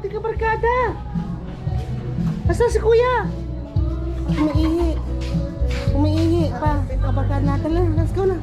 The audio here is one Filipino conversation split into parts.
ating kabarkada. Asa si kuya? Umiihi. Umiihi pa. Kabarkada natin lang. Let's go na.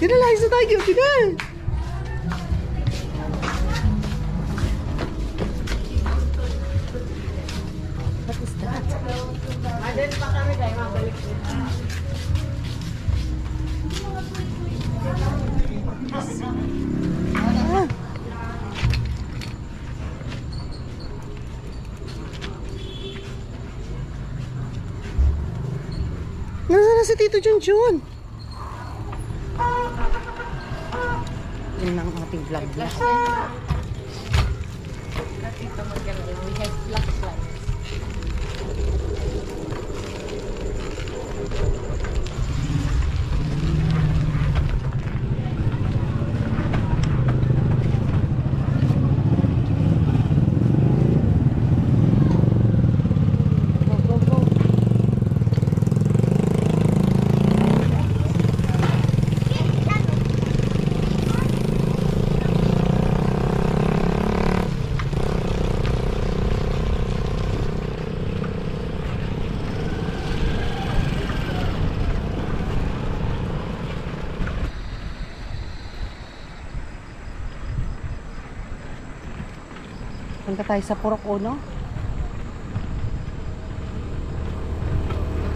Tinalay sa tayo. Tinal. What is that? Adel pa kami dahil mabalik Ah. Nasaan na si Tito Junjun? Yun ang ating vlog. Dito maganda. We have flashlights. Punta tayo sa Purok Uno.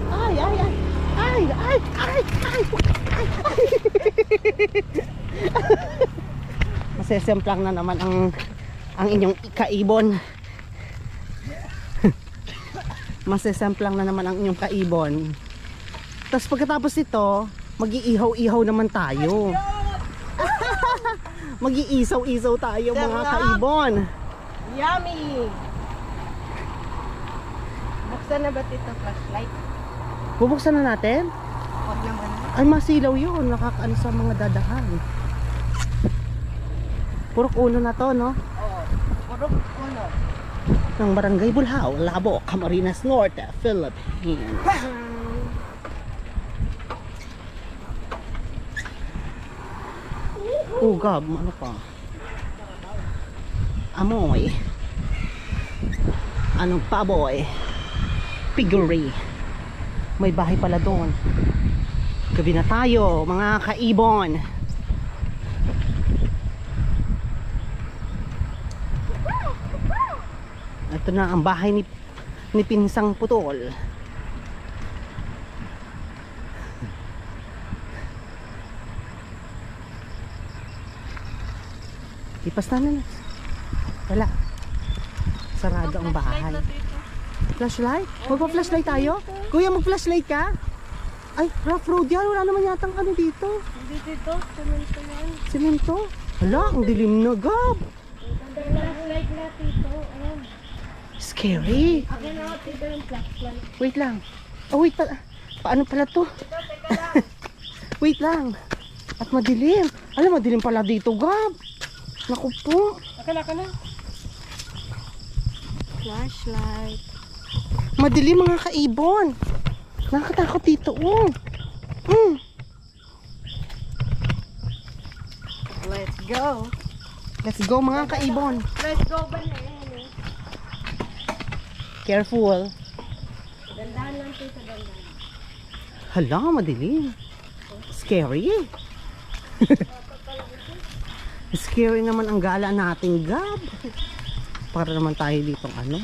Ay, ay, ay. Ay, ay, ay, ay. ay, ay. Masesemplang na naman ang ang inyong kaibon. Masesemplang na naman ang inyong kaibon. Tapos pagkatapos ito, mag-iihaw-ihaw naman tayo. Mag-iisaw-isaw tayo mga kaibon. Yummy! Buksan na ba ito flashlight? Bubuksan na natin? Huwag naman. Ay, masilaw yun. Nakakaano sa mga dadahan. Purok uno na to, no? Oo. Puro uno. Ng Barangay Bulhaw, Labo, Camarines Norte, Philippines. Oh, gab, ano pa? Amoy. Anong paboy? Piggery. May bahay pala doon. Gabi na tayo, mga kaibon. Ito na ang bahay ni, ni Pinsang Putol. Ipas na na. Wala. Sarado ang bahay. Flashlight? Magpa-flashlight tayo? Kuya, mag-flashlight ka? Ay, rough road yan. Wala naman yatang ano dito. Hindi dito. Semento yan. Simento. Hala, ang dilim na gab. Flashlight na dito. Ayan. Scary. Akin na dito yung flashlight. Wait lang. Oh, wait pa. Paano pala to? wait lang. At madilim. Alam, madilim pala dito, Gab. Naku po. Akin, akin na. Flashlight. Madilim mga kaibon. Nakakatakot dito, oh. Mm. Let's go. Let's go mga kaibon. Let's go ba na yan eh? Careful. Dandahan lang dito, dandahan. Hala, madilim. Scary. Scary naman ang gala nating Gab. Para naman tayo dito ano.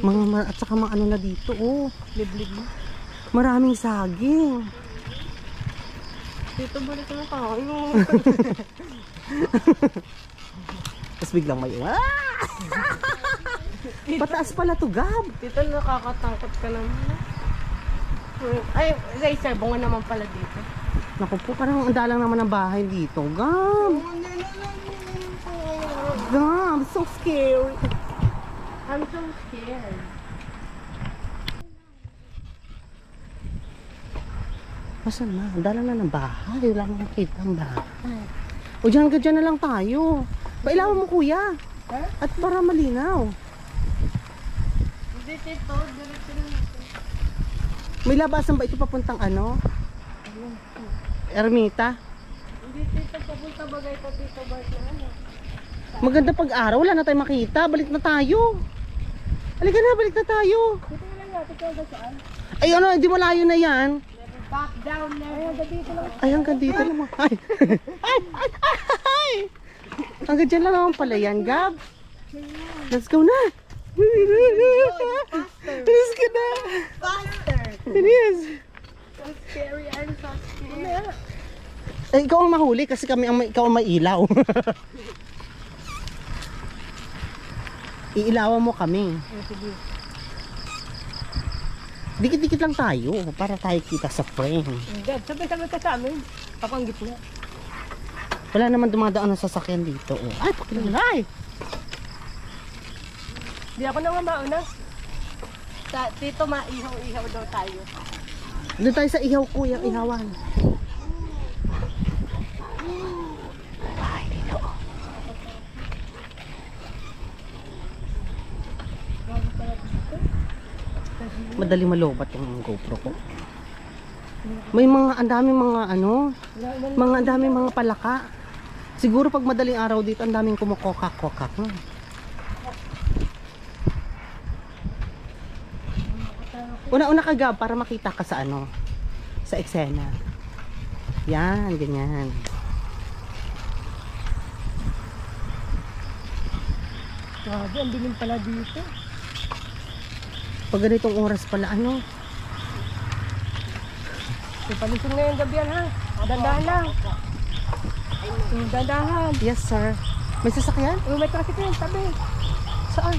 Mga at saka mga ano na dito, oh. Liblib mo. Maraming saging. Dito balik na tayo. Tapos biglang may, ah! Pataas pala to, Gab. Dito nakakatakot ka naman. Ay, sa isa, bunga naman pala dito. Naku po, parang ang dalang naman ng bahay dito, Gab. Gab, so scary. I'm so scared. Masan na? Dalang na ng bahay. Wala nang nakita ang bahay. O dyan ka dyan na lang tayo. Pailawan mo kuya. Ha? At para malinaw. Hindi dito, diretso na natin. May labasan ba ito papuntang ano? Ermita? Hindi dito ito papunta bagay pa dito ba ano? Maganda pag araw, wala na tayong makita. Balik na tayo. Halika na, balik na tayo. Lang? Ay ano, hindi malayo na yan. Back down na. Ayun, dito lang. Ay, hanggang dito naman. Ay, ay, ay, ay. Hanggang dyan lang naman pala yan, Gab. Let's go na. Let's go na. Faster! It is. So scary, I'm so scared. Eh, ikaw ang mahuli kasi kami ang ikaw ang may ilaw. Iilawan mo kami. sige. Dikit-dikit lang tayo para tayo kita sa frame. Dad, sabay-sabay ka sa amin. Ako ang gitna. Wala naman dumadaan ng sasakyan dito. Oh. Ay, pakilalay. Di ako na nga mauna. Sa, dito maihaw-ihaw daw tayo. Doon tayo sa ihaw kuya, ihawan. Ay, dito. Madali malobat yung GoPro ko. May mga, ang mga ano, mga ang mga palaka. Siguro pag madaling araw dito, ang daming kumukokak-kokak. Una-una ka Gab, para makita ka sa ano, sa eksena. Yan, ganyan. Grabe, ang dilim pala dito. Pag ganitong oras pala, ano, May palisong na yung gabi yan ha. Dandahan lang. Dandahan. yes sir. May sasakyan? Oh, may traffic yan, tabi. Saan?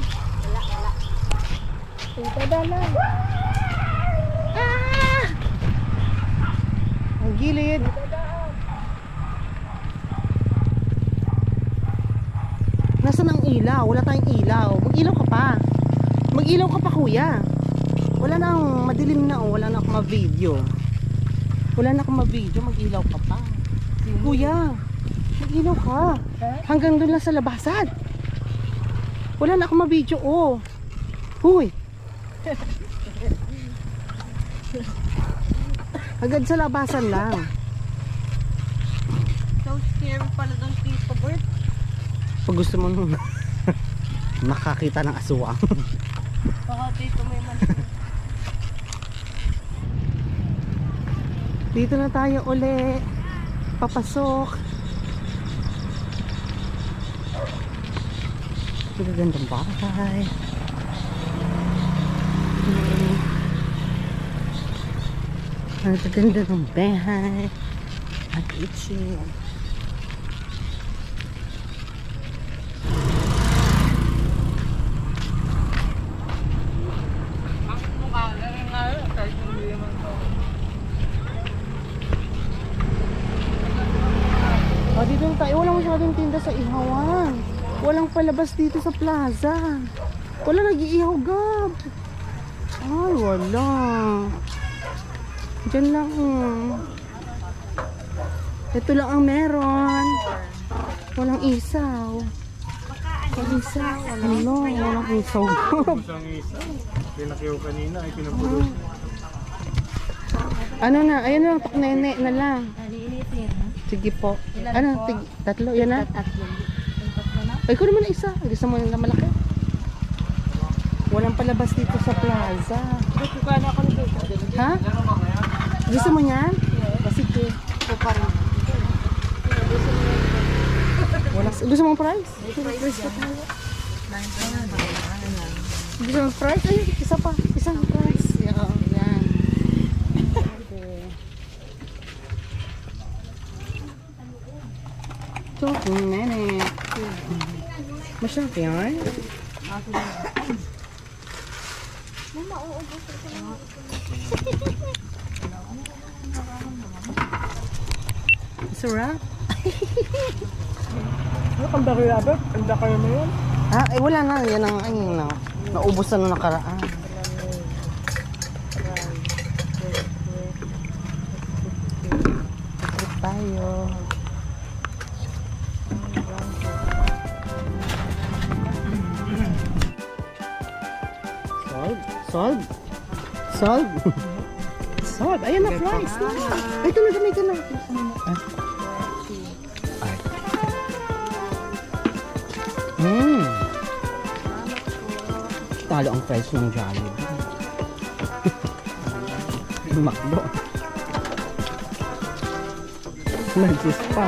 Oh, Dandahan lang. Ah! Ang gilid. Nasaan ang ilaw? Wala tayong ilaw. Mag-ilaw ka pa. Mag-ilaw ka pa kuya. Wala na ang madilim na oh. Wala na akong ma-video. Wala na akong ma-video. Mag-ilaw ka pa. Kuya, mag-ilaw ka. Ha? Hanggang doon lang sa labasan. Wala na akong ma-video oh. Huy. Agad sa labasan lang. So scary pala doon Tito Bird. Pag gusto mo nung makakita ng aswang. Baka Tito may. Dito na tayo uli. Papasok. Magagandang bahay. Ang gaganda ng bahay. At itchy. Oh, dito na tayo. Walang masyadong tinda sa Ihawan. Walang palabas dito sa plaza. Wala nag-iihaw, Gab. Ay, wala. Diyan lang. hmm. Ito lang ang meron. Walang isaw. Walang isaw. Ano? Walang isaw, Gab. Isang isa. Pinakiyaw kanina ay pinapulot. Ano na? Ayun na, paknene na lang. Sige po. Ano? Tig tatlo? Yan na? Ay, ko naman na isa. Gusto mo na malaki? Walang palabas dito sa plaza. Kukana ako nito. Ha? Gusto mo niyan? Sige. Wala, gusto mo price? Gusto mo price? Ay, isa pa. Isang price. Yan. Masarap yan. Sarap. Ano kang bari rabbit? Ang daka na yun. Ah, eh wala na. Yan ang ay, na, naubos na nung nakaraan. Tayo. Solve. Solve. Solve. Ayan na price. Ay, ito na gamitin na. Mmm. Talo ang price ng Jollibee. Makbo. Nagsis pa.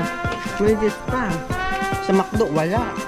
Nagsis pa. Sa Makdo, wala.